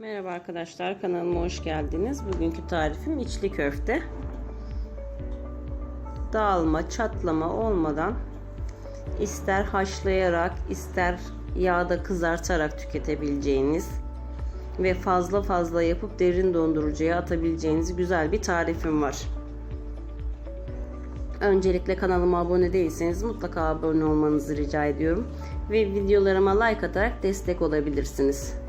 Merhaba arkadaşlar kanalıma hoş geldiniz. Bugünkü tarifim içli köfte. Dağılma, çatlama olmadan ister haşlayarak ister yağda kızartarak tüketebileceğiniz ve fazla fazla yapıp derin dondurucuya atabileceğiniz güzel bir tarifim var. Öncelikle kanalıma abone değilseniz mutlaka abone olmanızı rica ediyorum ve videolarıma like atarak destek olabilirsiniz.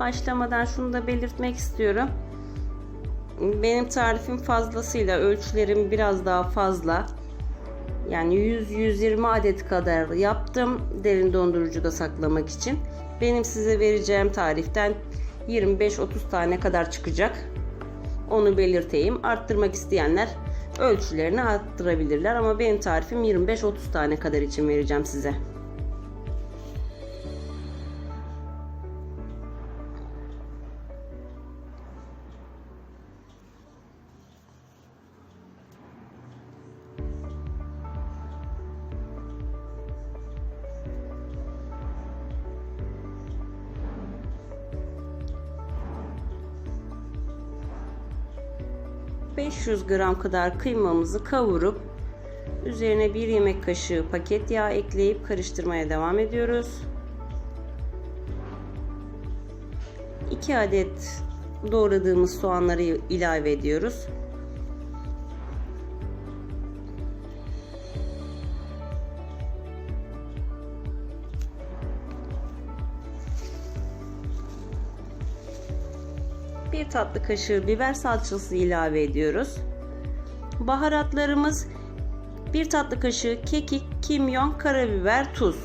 Başlamadan şunu da belirtmek istiyorum. Benim tarifim fazlasıyla ölçülerim biraz daha fazla. Yani 100-120 adet kadar yaptım derin dondurucuda saklamak için. Benim size vereceğim tariften 25-30 tane kadar çıkacak. Onu belirteyim. Arttırmak isteyenler ölçülerini arttırabilirler ama benim tarifim 25-30 tane kadar için vereceğim size. 500 gram kadar kıymamızı kavurup üzerine bir yemek kaşığı paket yağ ekleyip karıştırmaya devam ediyoruz. 2 adet doğradığımız soğanları ilave ediyoruz. Bir tatlı kaşığı biber salçası ilave ediyoruz. Baharatlarımız bir tatlı kaşığı kekik, kimyon, karabiber, tuz.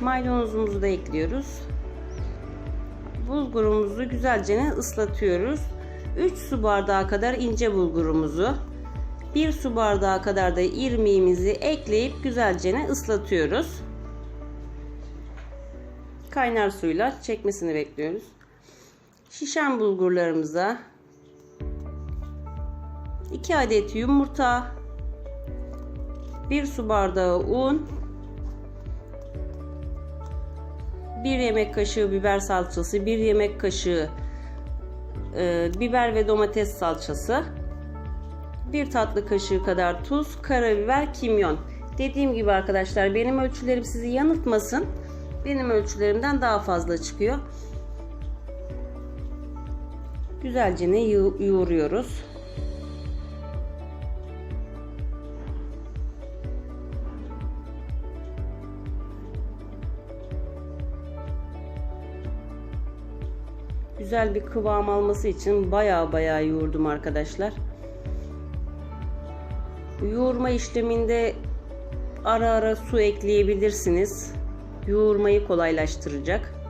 Maydanozumuzu da ekliyoruz. Bulgurumuzu güzelce ıslatıyoruz. 3 su bardağı kadar ince bulgurumuzu, 1 su bardağı kadar da irmiğimizi ekleyip güzelce ıslatıyoruz. Kaynar suyla çekmesini bekliyoruz şişen bulgurlarımıza 2 adet yumurta 1 su bardağı un 1 yemek kaşığı biber salçası 1 yemek kaşığı e, biber ve domates salçası 1 tatlı kaşığı kadar tuz karabiber kimyon. Dediğim gibi arkadaşlar benim ölçülerim sizi yanıltmasın. Benim ölçülerimden daha fazla çıkıyor güzelce ne yoğuruyoruz. Güzel bir kıvam alması için baya baya yoğurdum arkadaşlar. Yoğurma işleminde ara ara su ekleyebilirsiniz. Yoğurmayı kolaylaştıracak.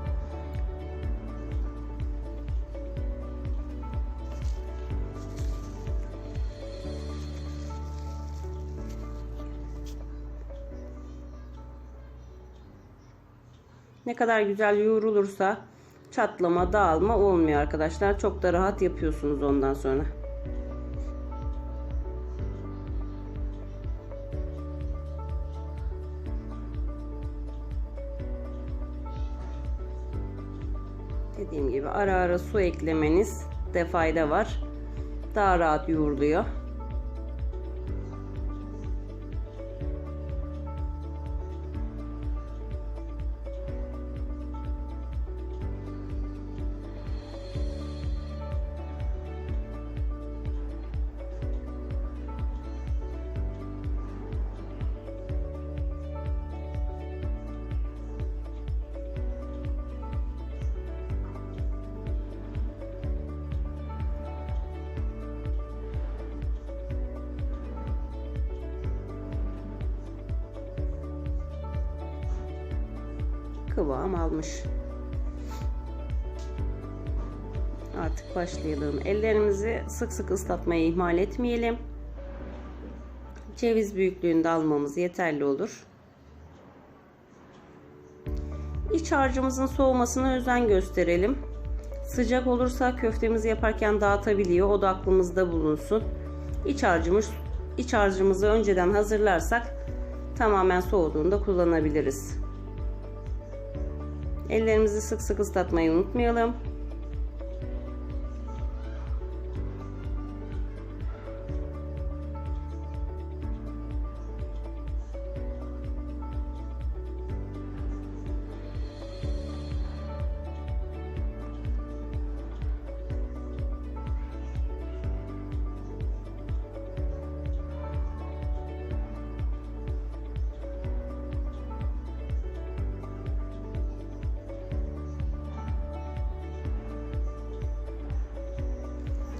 Ne kadar güzel yoğrulursa çatlama, dağılma olmuyor arkadaşlar. Çok da rahat yapıyorsunuz ondan sonra. Dediğim gibi ara ara su eklemeniz de fayda var. Daha rahat yoğruluyor. Kıvam almış. Artık başlayalım. Ellerimizi sık sık ıslatmayı ihmal etmeyelim. Ceviz büyüklüğünde almamız yeterli olur. İç harcımızın soğumasına özen gösterelim. Sıcak olursa köftemizi yaparken dağıtabiliyor. O da aklımızda bulunsun. İç harcımız iç harcımızı önceden hazırlarsak Tamamen soğuduğunda kullanabiliriz. Ellerimizi sık sık ıslatmayı unutmayalım.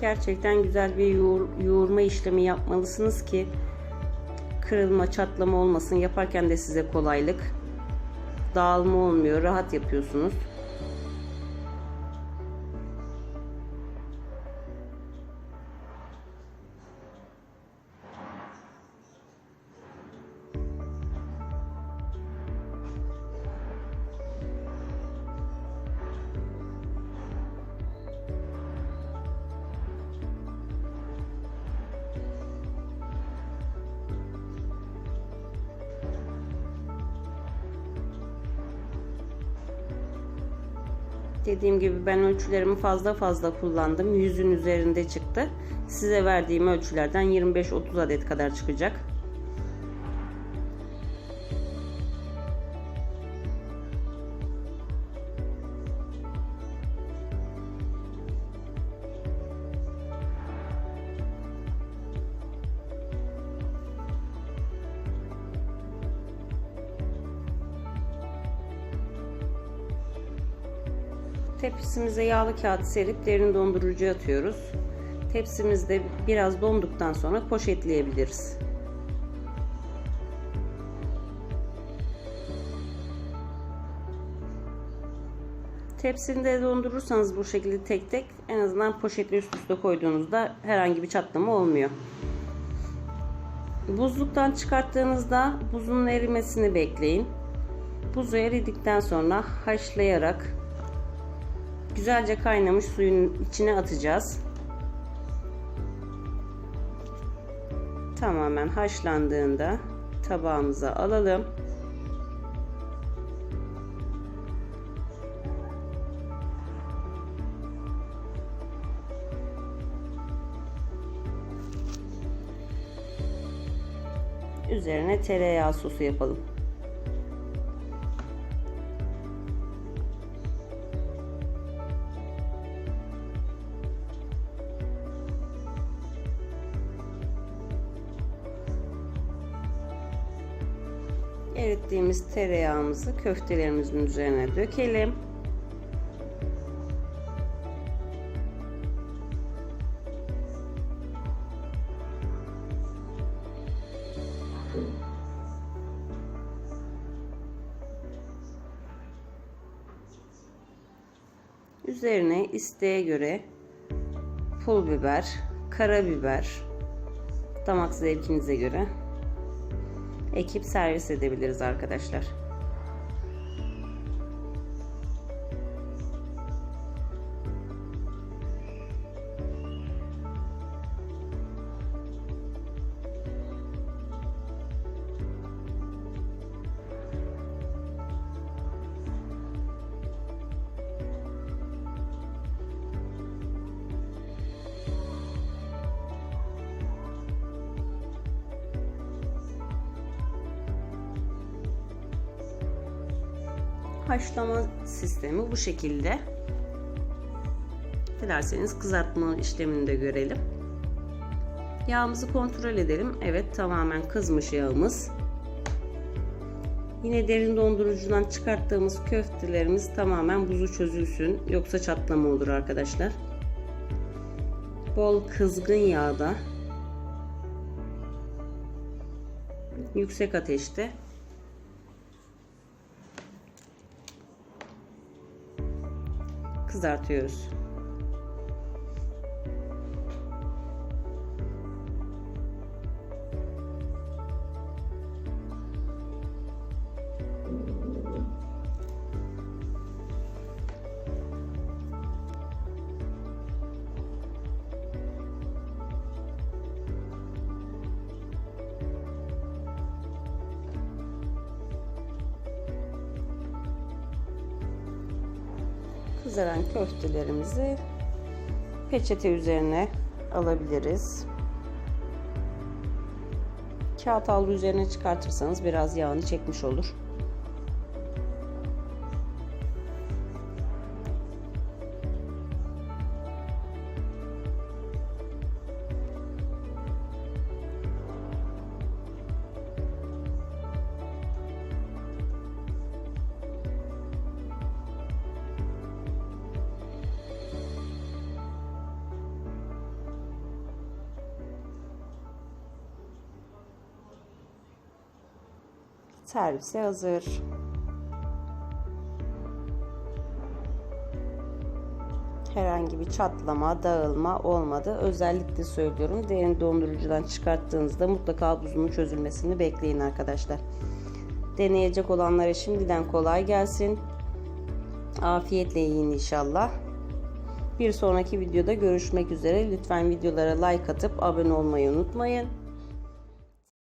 Gerçekten güzel bir yoğur, yoğurma işlemi yapmalısınız ki kırılma, çatlama olmasın. Yaparken de size kolaylık. Dağılma olmuyor. Rahat yapıyorsunuz. Dediğim gibi ben ölçülerimi fazla fazla kullandım. Yüzün üzerinde çıktı. Size verdiğim ölçülerden 25-30 adet kadar çıkacak. Tepsimize yağlı kağıt serip derin dondurucuya atıyoruz. Tepsimizde biraz donduktan sonra poşetleyebiliriz. Tepsinde dondurursanız bu şekilde tek tek en azından poşetle üst üste koyduğunuzda herhangi bir çatlama olmuyor. Buzluktan çıkarttığınızda buzun erimesini bekleyin. Buzu eridikten sonra haşlayarak güzelce kaynamış suyun içine atacağız. Tamamen haşlandığında tabağımıza alalım. Üzerine tereyağı sosu yapalım. Erittiğimiz tereyağımızı köftelerimizin üzerine dökelim. Üzerine isteğe göre pul biber, karabiber, damak zevkinize göre ekip servis edebiliriz arkadaşlar. Haşlama sistemi bu şekilde. Dilerseniz kızartma işlemini de görelim. Yağımızı kontrol edelim. Evet tamamen kızmış yağımız. Yine derin dondurucudan çıkarttığımız köftelerimiz tamamen buzu çözülsün. Yoksa çatlama olur arkadaşlar. Bol kızgın yağda yüksek ateşte kızartıyoruz. Kızaran köftelerimizi peçete üzerine alabiliriz. Kağıt havlu üzerine çıkartırsanız biraz yağını çekmiş olur. Servise hazır. Herhangi bir çatlama, dağılma olmadı. Özellikle söylüyorum. Derin dondurucudan çıkarttığınızda mutlaka buzunun çözülmesini bekleyin arkadaşlar. Deneyecek olanlara şimdiden kolay gelsin. Afiyetle yiyin inşallah. Bir sonraki videoda görüşmek üzere. Lütfen videolara like atıp abone olmayı unutmayın.